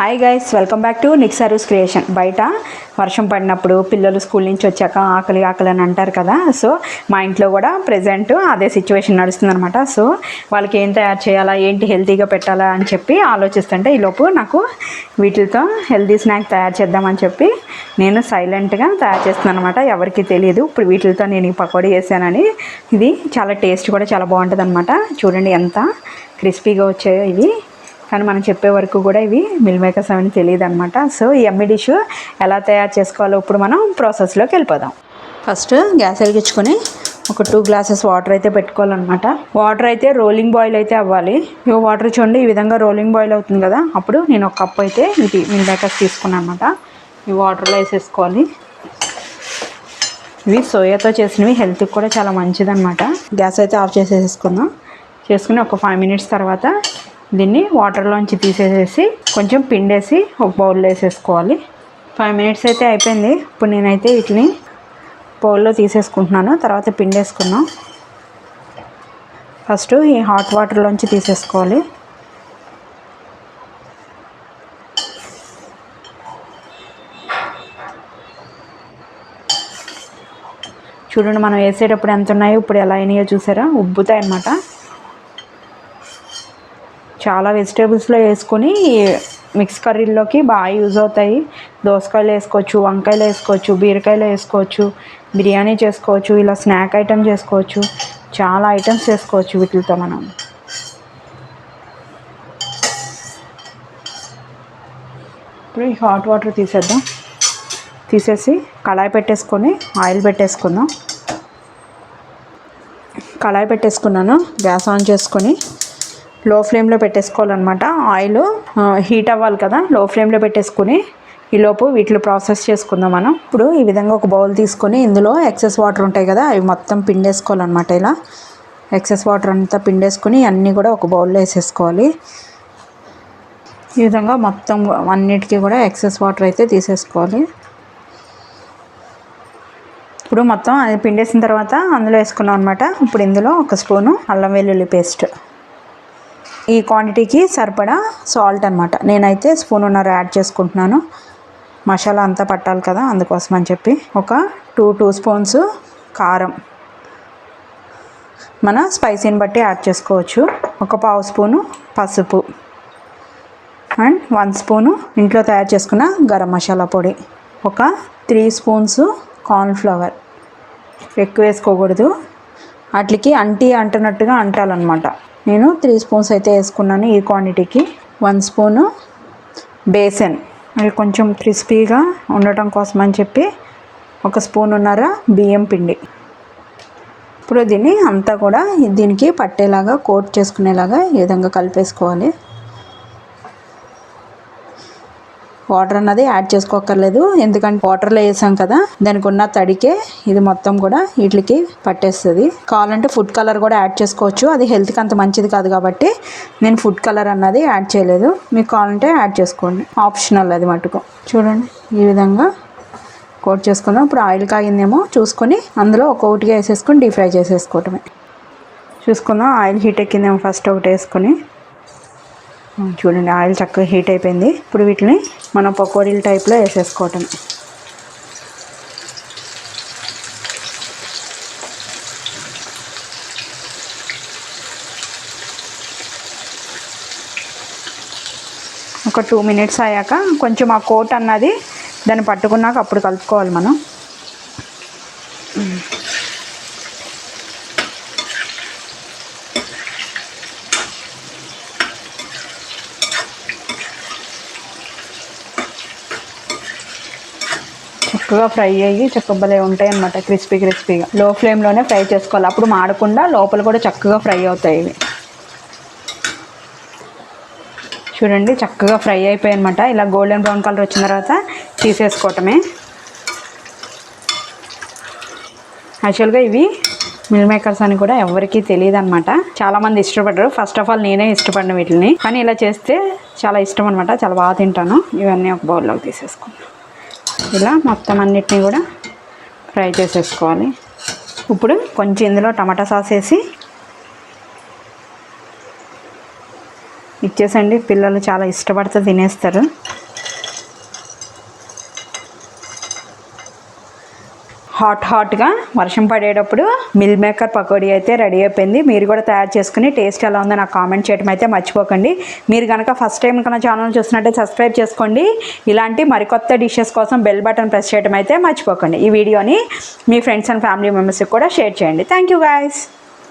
Hi guys welcome back to Nick service creation బయట వర్షం పడినప్పుడు పిల్లలు స్కూల్ నుంచి వచ్చాక ఆకలి ఆకలి అని అంటారు కదా సో మా ఇంట్లో కూడా ప్రజెంట్ అదే సిచ్యువేషన్ నడుస్తుందనమాట సో వాళ్ళకి ఏం తయారు చేయాలా ఏంటి హెల్తీగా పెట్టాలా అని చెప్పి ఆలోచిస్తుంటే ఈలోపు నాకు వీటితో హెల్తీ స్నాక్ తయారు చేద్దామని చెప్పి నేను సైలెంట్గా తయారు చేస్తున్నాను అనమాట ఎవరికి తెలియదు ఇప్పుడు వీటితో నేను ఈ పకోడీ చేశానని. ఇది చాలా టేస్ట్ కూడా చాలా బాగుంటుంది అనమాట చూడండి ఎంత క్రిస్పీగా వచ్చాయో ఇవి. కానీ మనం చెప్పే వరకు కూడా ఇవి మిల్ మేకర్స్ అని తెలియదు అనమాట సో ఈ అమ్మి డిష్ ఎలా తయారు చేసుకోవాలో ఇప్పుడు మనం ప్రాసెస్లోకి వెళ్ళిపోదాం. ఫస్ట్ గ్యాస్ వెలిగించుకొని ఒక టూ గ్లాసెస్ వాటర్ అయితే పెట్టుకోవాలన్నమాట. వాటర్ అయితే రోలింగ్ బాయిల్ అయితే అవ్వాలి. ఈ వాటర్ చూడండి ఈ విధంగా రోలింగ్ బాయిల్ అవుతుంది కదా. అప్పుడు నేను ఒక కప్ అయితే ఇది మిల్ మేకర్స్ తీసుకున్నాను అనమాట ఈ వాటర్లో వేసేసుకోవాలి. ఇవి సోయాతో చేసినవి హెల్త్కి కూడా చాలా మంచిదన్నమాట. గ్యాస్ అయితే ఆఫ్ చేసేసుకుందాం. చేసుకుని ఒక ఫైవ్ మినిట్స్ తర్వాత దీన్ని వాటర్లోంచి తీసేసేసి కొంచెం పిండేసి ఒక బౌల్లో వేసేసుకోవాలి. ఫైవ్ మినిట్స్ అయితే అయిపోయింది. ఇప్పుడు నేనైతే వీటిని బౌల్లో తీసేసుకుంటున్నాను. తర్వాత పిండేసుకున్నాం ఫస్ట్ ఈ హాట్ వాటర్లోంచి తీసేసుకోవాలి. చూడండి మనం వేసేటప్పుడు ఎంత ఉన్నాయో ఇప్పుడు ఎలా అయినాయో చూసారా? ఉబ్బుతాయి అన్నమాట చాలా వెజిటేబుల్స్లో వేసుకొని మిక్స్ కర్రీల్లోకి బాగా యూజ్ అవుతాయి. దోసకాయలు వేసుకోవచ్చు వంకాయలు వేసుకోవచ్చు బీరకాయలు వేసుకోవచ్చు బిర్యానీ చేసుకోవచ్చు ఇలా స్నాక్ ఐటమ్ చేసుకోవచ్చు. చాలా ఐటమ్స్ చేసుకోవచ్చు వీటితో మనం. ఇప్పుడు ఈ హాట్ వాటర్ తీసేద్దాం. తీసేసి కళాయి పెట్టేసుకొని ఆయిల్ పెట్టేసుకుందాం. కళాయి పెట్టేసుకున్నాను. గ్యాస్ ఆన్ చేసుకొని లో ఫ్లేమ్లో పెట్టేసుకోవాలన్నమాట. ఆయిల్ హీట్ అవ్వాలి కదా లో ఫ్లేమ్లో పెట్టేసుకుని ఈలోపు వీటిలో ప్రాసెస్ చేసుకుందాం మనం. ఇప్పుడు ఈ విధంగా ఒక బౌల్ తీసుకొని ఇందులో ఎక్సెస్ వాటర్ ఉంటాయి కదా అవి మొత్తం పిండేసుకోవాలన్నమాట ఇలా. ఎక్సెస్ వాటర్ అంతా పిండేసుకొని అన్నీ కూడా ఒక బౌల్లో వేసేసుకోవాలి. ఈ విధంగా మొత్తం అన్నిటికీ కూడా ఎక్సెస్ వాటర్ అయితే తీసేసుకోవాలి. ఇప్పుడు మొత్తం అది పిండేసిన తర్వాత అందులో వేసుకున్నాం అనమాట ఇప్పుడు ఇందులో ఒక స్పూను అల్లం వెల్లుల్లి పేస్ట్. ఈ క్వాంటిటీకి సరిపడా సాల్ట్ అనమాట నేనైతే స్పూన్ ఉన్నర యాడ్ చేసుకుంటున్నాను. మసాలా అంతా పట్టాలి కదా అందుకోసం అని చెప్పి ఒక టూ టూ స్పూన్స్ కారం. మన స్పైసీని బట్టి యాడ్ చేసుకోవచ్చు. ఒక పావు స్పూను పసుపు. అండ్ వన్ స్పూను ఇంట్లో తయారు చేసుకున్న గరం మసాలా పొడి. ఒక త్రీ స్పూన్స్ కార్న్ఫ్లవర్ ఎక్కువ వేసుకోకూడదు. వాటికి అంటి అంటున్నట్టుగా అంటాలన్నమాట. నేను త్రీ స్పూన్స్ అయితే వేసుకున్నాను. ఈ క్వాంటిటీకి వన్ స్పూను బేసన్. అది కొంచెం క్రిస్పీగా ఉండటం కోసం అని చెప్పి ఒక స్పూన్ ఉన్నర బియ్యం పిండి. ఇప్పుడు దీన్ని అంతా కూడా దీనికి పట్టేలాగా కోట్ చేసుకునేలాగా ఈ విధంగా కలిపేసుకోవాలి? వాటర్ అన్నది యాడ్ చేసుకోక్కర్లేదు. ఎందుకంటే వాటర్లో వేసాం కదా దానికి ఉన్న తడికే ఇది మొత్తం కూడా వీటికి పట్టేస్తుంది. కావాలంటే ఫుడ్ కలర్ కూడా యాడ్ చేసుకోవచ్చు. అది హెల్త్కి అంత మంచిది కాదు కాబట్టి నేను ఫుడ్ కలర్ అన్నది యాడ్ చేయలేదు. మీకు కావాలంటే యాడ్ చేసుకోండి. ఆప్షనల్ అది మటుకు. చూడండి ఈ విధంగా కోట్ చేసుకుందాం ఇప్పుడు ఆయిల్ కాగిందేమో చూసుకొని అందులో ఒక్కొక్కటిగా వేసేసుకొని డీప్ ఫ్రై చేసేసుకోవటమే. చూసుకుందాం ఆయిల్ హీట్ ఎక్కిందేమో ఫస్ట్ ఒకటి వేసుకొని. చూడండి ఆయిల్ చక్కగా హీట్ అయిపోయింది. ఇప్పుడు వీటిని మనం పకోడీల టైప్లో వేసేసుకోవటం. ఒక టూ మినిట్స్ అయ్యాక కొంచెం ఆ కోట్ అన్నది దాన్ని పట్టుకున్నాక అప్పుడు కలుపుకోవాలి మనం. చక్కగా ఫ్రై అయ్యి చక్కబలే ఉంటాయి అనమాట క్రిస్పీ క్రిస్పీగా. లో ఫ్లేమ్లోనే ఫ్రై చేసుకోవాలి. అప్పుడు మాడకుండా లోపల కూడా చక్కగా ఫ్రై అవుతాయి ఇవి. చూడండి చక్కగా ఫ్రై అయిపోయాయి అనమాట ఇలా గోల్డెన్ బ్రౌన్ కలర్ వచ్చిన తర్వాత తీసేసుకోవటమే. యాక్చువల్గా ఇవి మిల్ మేకర్స్ అని కూడా ఎవరికీ తెలియదు అనమాట చాలామంది ఇష్టపడరు. ఫస్ట్ ఆఫ్ ఆల్ నేనే ఇష్టపడిన వీటిని. కానీ ఇలా చేస్తే చాలా ఇష్టం అనమాట చాలా బాగా తింటాను. ఇవన్నీ ఒక బౌల్లోకి తీసేసుకున్నాను ఇలా మొత్తం అన్నిటినీ కూడా ఫ్రై చేసేసుకోవాలి. ఇప్పుడు కొంచెం ఇందులో టమాటా సాస్ వేసి ఇచ్చేసండి. పిల్లలు చాలా ఇష్టపడితే తినేస్తారు. హాట్ హాట్గా వర్షం పడేటప్పుడు మిల్ మేకర్ పకోడీ అయితే రెడీ అయిపోయింది. మీరు కూడా తయారు చేసుకుని టేస్ట్ ఎలా ఉందో నాకు కామెంట్ చేయడం అయితే మర్చిపోకండి. మీరు కనుక ఫస్ట్ టైం కన్నా ఛానల్ చూసినట్టే సబ్స్క్రైబ్ చేసుకోండి. ఇలాంటి మరికొత్త డిషెస్ కోసం బెల్ బటన్ ప్రెస్ చేయడం అయితే మర్చిపోకండి. ఈ వీడియోని మీ ఫ్రెండ్స్ అండ్ ఫ్యామిలీ మెంబర్స్కి కూడా షేర్ చేయండి. Thank you guys.